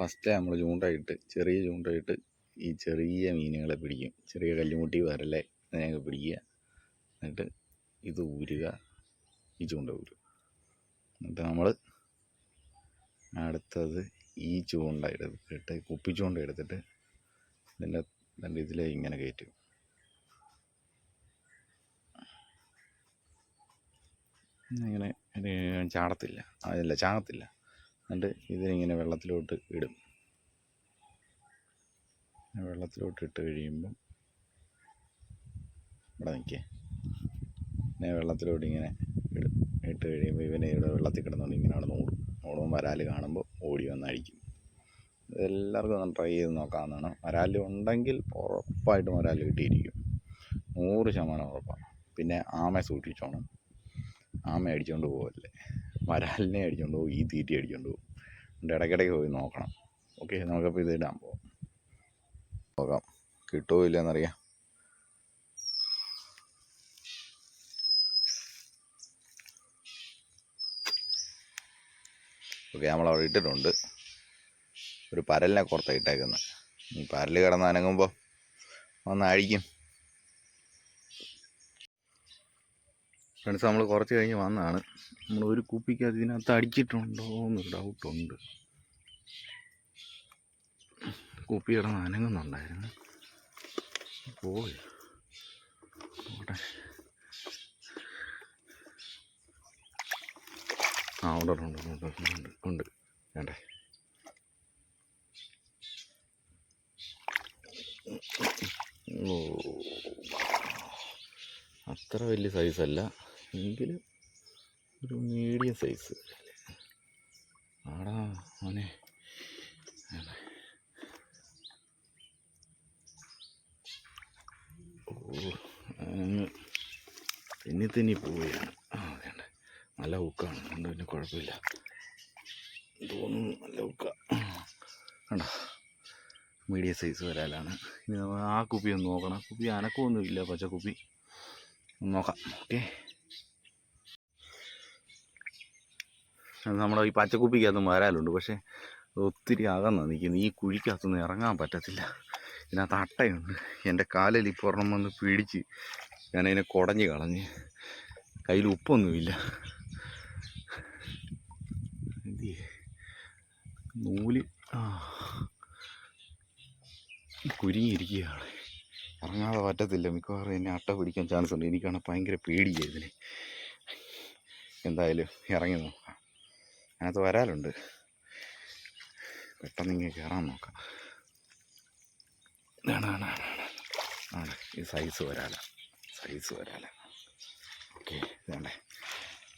First നമ്മൾ ചൂണ്ടയിട്ട് ചെറിയ ചൂണ്ടയിട്ട് ഈ ചെറിയ മീനുകളെ പിടിക്കും. ചെറിയ കല്ലുമുട്ടി വരലെ അതിനെയൊക്കെ പിടിക്കുക. എന്നിട്ട് ഇത് ഊരുക. ഈ ചൂണ്ട ഊരുക എന്നിട്ട് നമ്മൾ അടുത്തത് ഈ ചൂണ്ട എടുത്തിട്ട് കുപ്പി ചൂണ്ട എടുത്തിട്ട് ഇതിന്റെ ഇതിന്റെ ഇതിലെ ഇങ്ങനെ കയറ്റും. ഇങ്ങനെ ചാടത്തില്ല. അതല്ല ചാകത്തില്ല എന്നിട്ട് ഇതിനിങ്ങനെ വെള്ളത്തിലോട്ട് ഇടും. വെള്ളത്തിലോട്ട് ഇട്ട് കഴിയുമ്പം ഇവിടെ നിൽക്കേ. ഇങ്ങനെ വെള്ളത്തിലോട്ട് ഇങ്ങനെ ഇടും. ഇട്ട് കഴിയുമ്പോൾ ഇവനെ ഇവിടെ വെള്ളത്തിൽ കിടന്നുകൊണ്ട് ഇങ്ങനെ അവിടെ ഓടും. ഓടുമ്പോൾ വരാൽ കാണുമ്പോൾ ഓടി വന്നായിരിക്കും എല്ലാവർക്കും ഒന്ന് ട്രൈ ചെയ്ത് നോക്കാവുന്നതാണ്. വരാൽ ഉണ്ടെങ്കിൽ ഉറപ്പായിട്ടും വരാൽ കിട്ടിയിരിക്കും. നൂറ് ശതമാനം ഉറപ്പാണ് പിന്നെ ആമയെ സൂക്ഷിച്ചോണം. ആമ അടിച്ചുകൊണ്ട് പോകല്ലേ വരാലിനെ അടിച്ചുകൊണ്ട് പോകും ഈ തീറ്റി അടിച്ചുകൊണ്ട് പോകും അതുകൊണ്ട് ഇടയ്ക്കിടയ്ക്ക് പോയി നോക്കണം. ഓക്കെ നമുക്കപ്പോൾ ഇത് ഇടാൻ പോകാം നോക്കാം കിട്ടുമോ ഇല്ലെന്നറിയാം ഓക്കെ നമ്മളവിടെ ഇട്ടിട്ടുണ്ട്. ഒരു പരലിനെ കുറത്താണ് ഇട്ടേക്കുന്നത് ഈ പരൽ കിടന്ന് അനങ്ങുമ്പോൾ അഴിക്കും. ഫ്രണ്ട്സ് നമ്മൾ കുറച്ച് കഴിഞ്ഞ് വന്നതാണ് നമ്മൾ ഒരു കുപ്പിക്ക് അതിനകത്ത് അടിച്ചിട്ടുണ്ടോ എന്നൊരു ഡൗട്ടുണ്ട് കുപ്പി കിടന്ന് അനങ്ങുന്നുണ്ടായിരുന്നു. പോയി. ഓട്ടെ ആ ഉണ്ട് ഉണ്ട് ഉണ്ട് ഉണ്ട് ഉണ്ട് വേണ്ടേ? ഓ. അത്ര വലിയ സൈസല്ല എങ്കിലും ഒരു മീഡിയം സൈസ് ആടാ മോനെ. വേണ്ടേ. ഓ അങ്ങ് തെന്നി തെന്നി പോവുകയാണ്. ആ വേണ്ട. നല്ല ഉക്കാണ്. അതുകൊണ്ട് പിന്നെ കുഴപ്പമില്ല. തോന്നുന്നു നല്ല ഉക്ക. കണ്ടോ? മീഡിയം സൈസ് വരാലാണ്. ഇനി നമ്മൾ ആ കുപ്പി ഒന്ന് നോക്കണം. കുപ്പി അനക്കമൊന്നുമില്ല പച്ചക്കുപ്പി ഒന്ന് നോക്കാം. ഓക്കെ. നമ്മുടെ ഈ പച്ചക്കുപ്പിക്കകത്ത് വരാലുണ്ട്. പക്ഷേ ഒത്തിരി അകന്നാണ് നിൽക്കുന്നത് ഈ കുഴിക്കകത്തൊന്നും ഇറങ്ങാൻ പറ്റത്തില്ല. ഇതിനകത്ത് അട്ടയുണ്ട്. എന്റെ കാലിൽ ഇപ്പോൾ ഒരെണ്ണം വന്ന് പിടിച്ച് ഞാനതിനെ കുടഞ്ഞ് കളഞ്ഞ് കയ്യിൽ ഉപ്പൊന്നുമില്ല. നൂൽ. ആ. കുരുങ്ങിയിരിക്കുകയാണ് ഇറങ്ങാതെ പറ്റത്തില്ല. മിക്കവാറും എന്നെ അട്ട പിടിക്കാൻ ചാൻസ് ഉണ്ട് എനിക്കാണ് ഭയങ്കര പേടിയായിരുന്നു ഇതിന്. എന്തായാലും ഇറങ്ങി നോക്കാം. അതിനകത്ത് വരാലുണ്ട്. പെട്ടെന്ന് ഇങ്ങനെ കയറാൻ നോക്കാം. ആണ് ഈ സൈസ് വരാല. സൈസ് വരാല. ഓക്കെ ഇതാണ്ടേ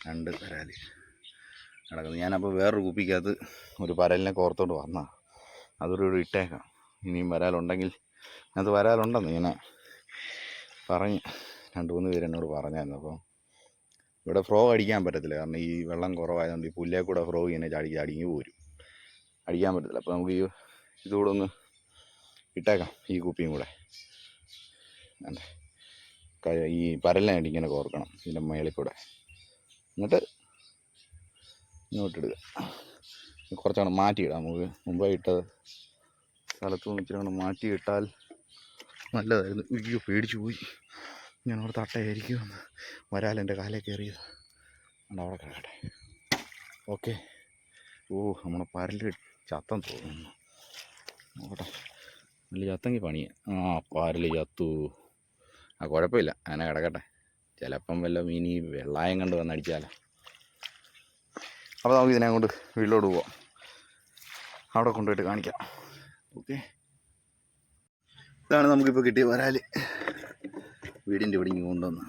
രണ്ട് വരാൽ നടക്കുന്നത് ഞാനപ്പോൾ വേറൊരു കുപ്പിക്കകത്ത് ഒരു പരലിനെ കോർത്തോണ്ട് വന്നാ. അതൊരു ഇട്ടേക്കാം. ഇനിയും വരാലുണ്ടെങ്കിൽ അത് വരാലുണ്ടെന്ന് ഇങ്ങനെ പറഞ്ഞ് രണ്ട് മൂന്ന് പേര് എന്നോട് പറഞ്ഞായിരുന്നു. അപ്പം ഇവിടെ ഫ്രോ അടിക്കാൻ പറ്റത്തില്ല. കാരണം ഈ വെള്ളം കുറവായതുകൊണ്ട് ഈ പുല്ലേ കൂടെ ഫ്രോ ഇങ്ങനെ ചാടി ചാടിങ്ങി പോരും. അടിക്കാൻ പറ്റത്തില്ല. അപ്പോൾ നമുക്ക് ഈ ഇതുകൂടെ ഒന്ന് ഇട്ടേക്കാം. ഈ കുപ്പിയും കൂടെ. ഈ പരലിനായിട്ട് ഇങ്ങനെ കോർക്കണം. ഇതിന്റെ മേളിൽ കൂടെ. എന്നിട്ട് ഇങ്ങോട്ടിടുക. കുറച്ചങ്ങോട്ട് മാറ്റിയിടാം. നമുക്ക് മുമ്പേ ഇട്ടത് സ്ഥലത്ത് നിന്ന് ഇച്ചിരി അങ്ങോട്ട് മാറ്റിയിട്ടാൽ നല്ലതായിരുന്നു. അയ്യോ പേടിച്ചു പോയി. ഞാൻ അവിടെ തട്ടയായിരിക്കുമെന്ന് വരാൽ എന്റെ കാലേ കയറിയത്. അവിടെ അവിടെ കിടക്കട്ടെ. ഓക്കെ. ഓ നമ്മുടെ പരൽ ചത്തം തോന്നുന്നു. നോക്കട്ടെ. നല്ല ചത്തെങ്കിൽ പണിയാ. ആ പരൽ ചത്തു. ആ കുഴപ്പമില്ല. അങ്ങനെ കിടക്കട്ടെ. ചിലപ്പം വല്ല മീനി വെള്ളായം കണ്ട് വന്നടിച്ചാലോ അപ്പോൾ നമുക്ക് ഇതിനെ കൊണ്ട് വീട്ടിലോട്ട് പോവാം. അവിടെ കൊണ്ടുപോയിട്ട് കാണിക്കാം. ഓക്കെ. ഇതാണ് നമുക്കിപ്പോൾ കിട്ടിയ വരാൽ വീടിന്റെ ഇവിടെ ഇങ്ങ് കൊണ്ടുവന്ന്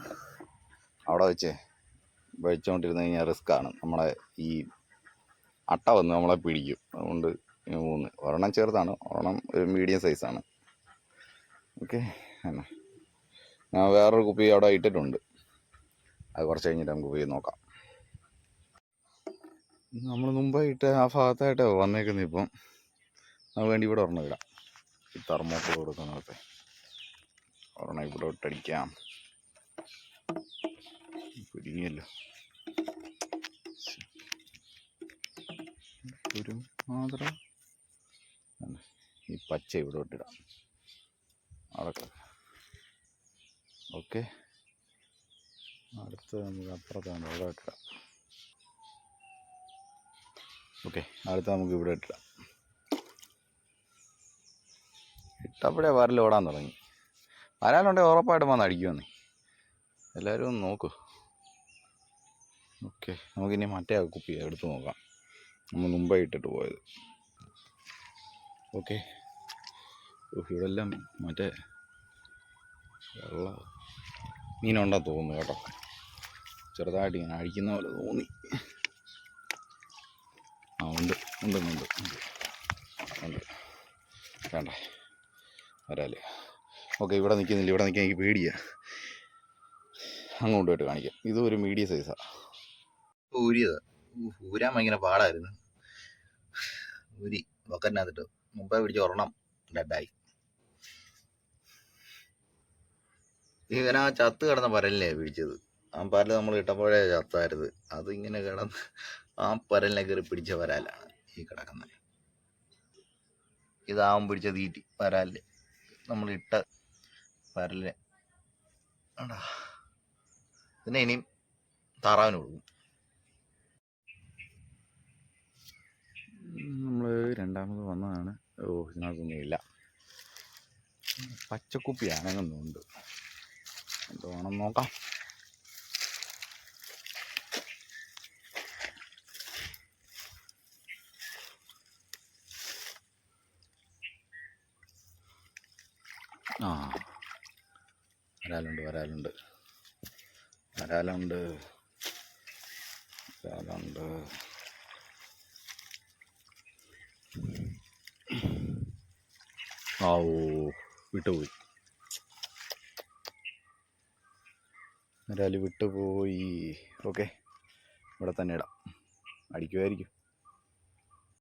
അവിടെ വെച്ച് വെച്ചുകൊണ്ടിരുന്ന് കഴിഞ്ഞാൽ റിസ്ക്കാണ്. നമ്മളെ ഈ അട്ട വന്ന് നമ്മളെ പിടിക്കും. അതുകൊണ്ട് മൂന്ന് ഒരെണ്ണം ചെറുതാണ്. ഒരെണ്ണം ഒരു മീഡിയം സൈസാണ് ഓക്കെ എന്നാ. ഞാൻ വേറൊരു കുപ്പി അവിടെ ഇട്ടിട്ടുണ്ട്. അത് കുറച്ച് കഴിഞ്ഞിട്ട് നമുക്ക് പോയി നോക്കാം. നമ്മൾ മുമ്പേ ഇട്ട് ആ ഭാഗത്തായിട്ട് വന്നേക്കുന്നത് ഇപ്പം. നമുക്ക് വേണ്ടി ഇവിടെ ഒരെണ്ണം ഇടാം. ഈ തെർമോക്കോൾ കൊടുക്കുന്നിടത്ത് ഒരെണ്ണം ഇവിടെ ഇട്ടടിക്കാം. കുരുങ്ങിയല്ലോ ഒരു മാത്രം. ഈ പച്ച ഇവിടെ ഇട്ടിടാം. അതൊക്കെ. ഓക്കെ. അടുത്ത് നമുക്ക് അപ്പുറത്താണ് ഇവിടെ ഇട്ടിടാം. ഓക്കെ അടുത്ത് നമുക്ക് ഇവിടെ ഇട്ടിടാം. ഇട്ടപ്പോഴേ വരൽ ഓടാൻ തുടങ്ങി. വരാനുണ്ടെങ്കിൽ ഉറപ്പായിട്ടും വന്ന് അടിക്കുമെന്നേ. എല്ലാവരും ഒന്ന് നോക്കൂ. ഓക്കെ നമുക്കിനി മറ്റേ കുപ്പി എടുത്ത് നോക്കാം. നമ്മൾ മുമ്പേ ഇട്ടിട്ട് പോയത്. ഓക്കെ. ഇവിടെ എല്ലാം മറ്റേ വെള്ള മീനുണ്ടാ തോന്നുന്നു കേട്ടോ. ചെറുതായിട്ട് ഇങ്ങനെ അഴിക്കുന്ന പോലെ തോന്നി. ആ ഉണ്ട് ഉണ്ട് ഉണ്ട് ഉണ്ട്. ഉണ്ട്. വേണ്ട വരാല്ലേ? ഓക്കെ ഇവിടെ നിൽക്കുന്നില്ല. ഇവിടെ നിൽക്കാൻ എനിക്ക് പേടിയാ. അങ്ങോട്ട് പോയിട്ട് കാണിക്കാം. ഇത് ഒരു മീഡിയം സൈസാണ് ഊരിയത്. ഭയങ്കര പാടായിരുന്നു. ഊരി ബക്കറ്റിനകത്തിട്ട്. മുമ്പേ പിടിച്ച് ഒരെണ്ണം ഡെഡായി ഇവനാ ചത്ത് കിടന്ന പരലിനെ പിടിച്ചത്. ആ പരൽ നമ്മൾ ഇട്ടപ്പോഴേ ചത്തായിരുന്നു. അത് ഇങ്ങനെ കിടന്ന് ആ പരലിനെ കയറി പിടിച്ച വരാലാണ് ഈ കിടക്കുന്നത്. ഇതാവും പിടിച്ച തീറ്റി പരാലിൽ നമ്മൾ പരലിനെ ആടാ. ഇതിനെ ഇനിയും താറാവിന് കൊടുക്കും. നമ്മൾ രണ്ടാമത് വന്നതാണ്. ഓ ഇതിനകത്തൊന്നുമില്ല പച്ചക്കുപ്പി അനങ്ങുന്നുണ്ട്. എന്തോ വേണം നോക്കാം. ആ. വരാലുണ്ട് വരാലുണ്ട്. വരാലുണ്ട് വരാലുണ്ട്. ആ ഓ വിട്ടുപോയി. വരാൽ വിട്ടുപോയി. ഓക്കെ ഇവിടെ തന്നെ ഇടാം. അടിക്കുമായിരിക്കും